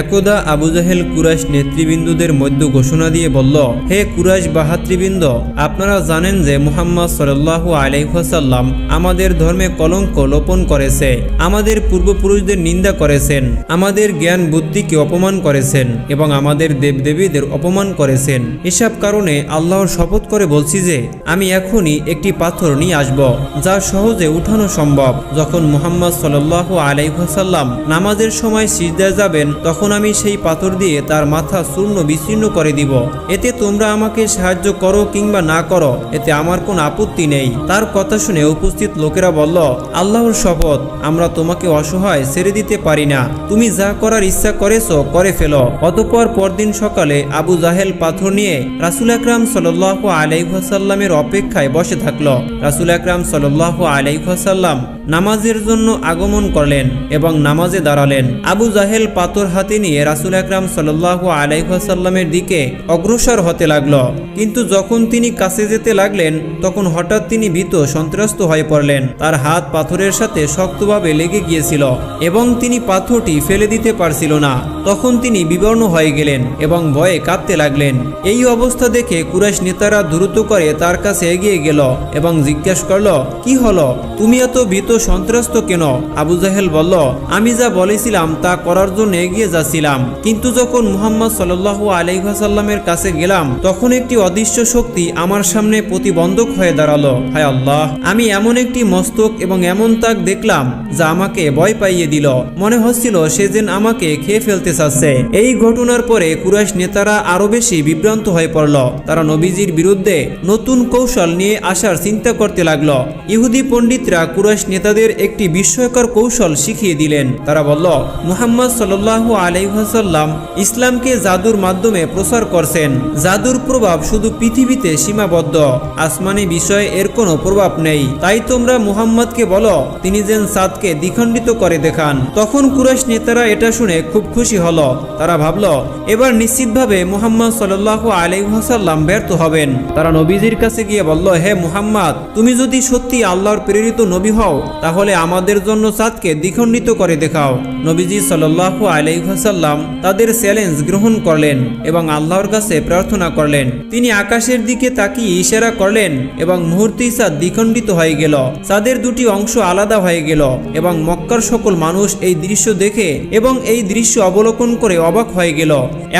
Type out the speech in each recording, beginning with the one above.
একদা আবু জাহেল কুরাইশ নেতৃবৃন্দদের মধ্য ঘোষণা দিয়ে বলল, হে কুরাইশ বাহাতৃবৃন্দ, আপনারা জানেন যে মুহাম্মদ সাল্লাল্লাহু আলাইহাসাল্লাম আমাদের ধর্মে কলঙ্ক লোপন করেছে, আমাদের পূর্বপুরুষদের নিন্দা করেছেন, আমাদের জ্ঞান বুদ্ধিকে অপমান করেছেন এবং আমাদের দেবদেবীদের অপমান করেছেন। এসব কারণে আল্লাহর শপথ করে বলছি যে, আমি এখনই একটি পাথর নিয়ে আসব, যা সহজে উঠানো সম্ভব। যখন মুহাম্মদ সাল্লাল্লাহু আলাইহাসাল্লাম নামাজের সময় সিজদায় যাবেন তখন আমি সেই পাথর দিয়ে তার মাথা চূর্ণ বিচ্ছিন্ন করে দিব। এতে তোমরা আমাকে সাহায্য করো কিংবা না করো, এতে আমার কোনো আপত্তি নেই। তার কথা শুনে উপস্থিত লোকেরা বলল, আল্লাহর শপথ, আমরা তোমাকে অসহায় ছেড়ে দিতে পারি না। তুমি যা করার ইচ্ছা করেছ, করে ফেলো। অতপর পরদিন সকালে আবু জাহেল পাথর নিয়ে রাসুল আকরাম সাল্লাহ আলাইহাসাল্লামের অপেক্ষায় বসে থাকল। রাসুল আকরাম সাল্লাহ আলাইহাসাল্লাম নামাজের জন্য আগমন করলেন এবং নামাজে দাঁড়ালেন। আবু জাহেল পাথর হাতে নিয়ে রাসুল আকরাম সাল্লাহ আলাইহাসাল্লামের দিকে অগ্রসর হতে লাগল। কিন্তু যখন তিনি কাছে যেতে লাগলেন, তখন হঠাৎ তিনি ভীত, সন্ত্রস্ত হয়ে পড়লেন। তার হাত পাথরের সাথে শক্তভাবে লেগে গিয়েছিল এবং তিনি পাথরটি ফেলে দিতে পারছিল না। তখন তিনি বিবর্ণ হয়ে গেলেন এবং ভয়ে কাঁদতে লাগলেন। এই অবস্থা দেখে কুরাইশ নেতারা দ্রুত করে তার কাছে এগিয়ে গেল এবং জিজ্ঞেস করল, কি হলো? তুমি এত ভীত সন্ত্রস্ত কেন? আবু জাহেল বলল, আমি যা বলেছিলাম তা করার জন্য এগিয়ে যাচ্ছিলাম। কিন্তু যখন মুহাম্মদ সাল্লাহ আলাইসাল্লামের কাছে গেলাম, তখন একটি অদৃশ্য শক্তি আমার সামনে প্রতিবন্ধক হয়ে দাঁড়াল। হায় আল্লাহ, আমি এমন একটি মস্তক এবং এমন তাক দেখলাম যা আমাকে ভয় পাইয়ে দিল। মনে হচ্ছিল সে যেন আমাকে খেয়ে ফেলতে চাচ্ছে। এই ঘটনার পরে কুরাইশ নেতারা আরও বেশি বিভ্রান্ত হয়ে পড়ল। তারা নবীজির বিরুদ্ধে নতুন কৌশল নিয়ে আসার চিন্তা করতে লাগল। ইহুদি পণ্ডিতরা কুরাইশ নেতাদের একটি বিস্ময়কর কৌশল শিখিয়ে দিলেন। তারা বলল, মুহাম্মদ সাল্লাহ আলাইহাসাল্লাম ইসলামকে জাদুর মাধ্যমে প্রচার করছেন। জাদুর প্রভাব শুধু পৃথিবীতে সীমাবদ্ধ। আসমানি বিষয়ে এর কোনো প্রভাব নেই। তাই তোমরা মুহাম্মদকে বলো, তিনি যেন সাদকে দ্বিখণ্ডিত করে দেখান। তখন কুরাইশ নেতারা এটা শুনে খুব খুশি হলো। তারা ভাবল, এবার নিশ্চিতভাবে মুহাম্মদ সাল্লাহ আলাইহাসাল্লাম ব্যর্থ হবেন। তারা নবীজির কাছে গিয়ে বলল, হে মুহাম্মদ, তুমি যদি সত্যি আল্লাহর প্রেরিত নবী হও তাহলে আমাদের জন্য সাদকে দ্বিখণ্ডিত করে দেখাও। নবীজি সাল্লাহ আলাইহাসাল্লাম তাদের চ্যালেঞ্জ গ্রহণ করলেন এবং আল্লাহর কাছে প্রার্থনা করলেন। তিনি আকাশের দিকে তাকিয়ে ইশারা করলেন এবং মুহূর্তেই সাদ দ্বিখণ্ডিত হয়ে গেল। সাদের দুটি অংশ আলাদা হয়ে গেল এবং মক্কার সকল মানুষ এই দৃশ্য দেখে এবং এই দৃশ্য অবলোকন করে অবাক হয়ে গেল।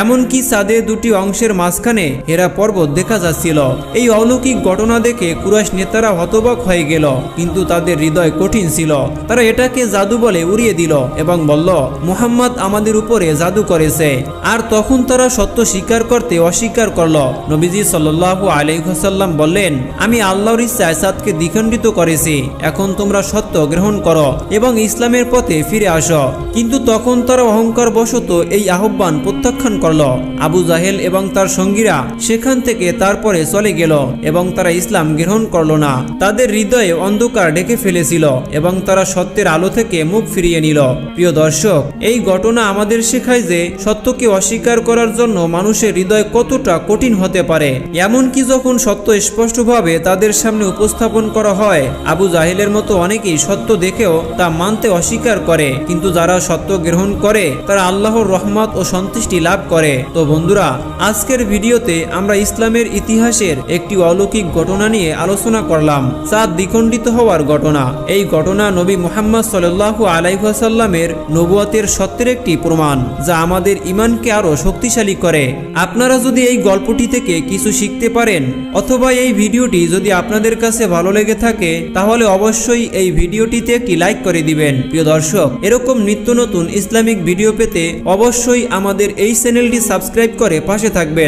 এমনকি সাদের দুটি অংশের মাঝখানে হেরা পর্বত দেখা যাচ্ছিল। এই অলৌকিক ঘটনা দেখে কুরাইশ নেতারা হতবাক হয়ে গেল, কিন্তু তাদের হৃদয় কঠিন ছিল। তারা এটাকে জাদু বলে উড়িয়ে দিল এবং বলল, মুহাম্মদ আমাদের উপরে জাদু করেছে। আর তখন তারা সত্য স্বীকার করতে অস্বীকার করল। নবীজি সাল্লাহ আলাইসাল্লাম বললেন, আমি আল্লাহর ইচ্ছায় সাদকে দ্বিখণ্ডিত করেছি। এখন তোমরা সত্য গ্রহণ করো এবং ইসলামের পথে ফিরে আসো। কিন্তু তখন তারা অহংকার বশত এই আহ্বান প্রত্যাখ্যান করল। আবু জাহেল এবং তার সঙ্গীরা সেখান থেকে তারপরে চলে গেল এবং তারা ইসলাম গ্রহণ করল না। তাদের হৃদয়ে অন্ধকার ডেকে ফেলেছিল। এবং তারা সত্যের আলো থেকে মুখ ফিরিয়ে নিল। প্রিয় দর্শক, এই ঘটনা আমাদের শেখায় যে সত্যকে অস্বীকার করার জন্য মানুষের হৃদয় কতটা কঠিন হতে পারে। এমনকি যখন সত্য স্পষ্টভাবে তাদের সামনে উপস্থাপন করা হয়, আবু জাহেলের মতো অনেকেই সত্য দেখেও তা মানতে অস্বীকার করে। কিন্তু যারা সত্য গ্রহণ করে, তারা আল্লাহর রহমত ও সন্তুষ্টি লাভ করে। তো বন্ধুরা, আজকের ভিডিওতে আমরা ইসলামের ইতিহাসের একটি অলৌকিক ঘটনা নিয়ে আলোচনা করলাম চাঁদ দ্বিখণ্ডিত হওয়ার ঘটনা। এই ঘটনা নবী মুহাম্মদ সাল্লাহ আলাইসাল্লামের নবুয়াতের সত্যের একটি প্রমাণ, যা আমাদের ইমানকে আরও শক্তিশালী করে। আপনারা যদি এই গল্পটি থেকে কিছু শিখতে পারেন, অথবা এই ভিডিওটি যদি আপনাদের কাছে ভালো লেগে থাকে, তাহলে অবশ্যই এই ভিডিওটিতে একটি লাইক করে দিবেন। প্রিয় দর্শক, এরকম নিত্য নতুন ইসলামিক ভিডিও পেতে অবশ্যই আমাদের এই চ্যানেলটি সাবস্ক্রাইব করে পাশে থাকবেন।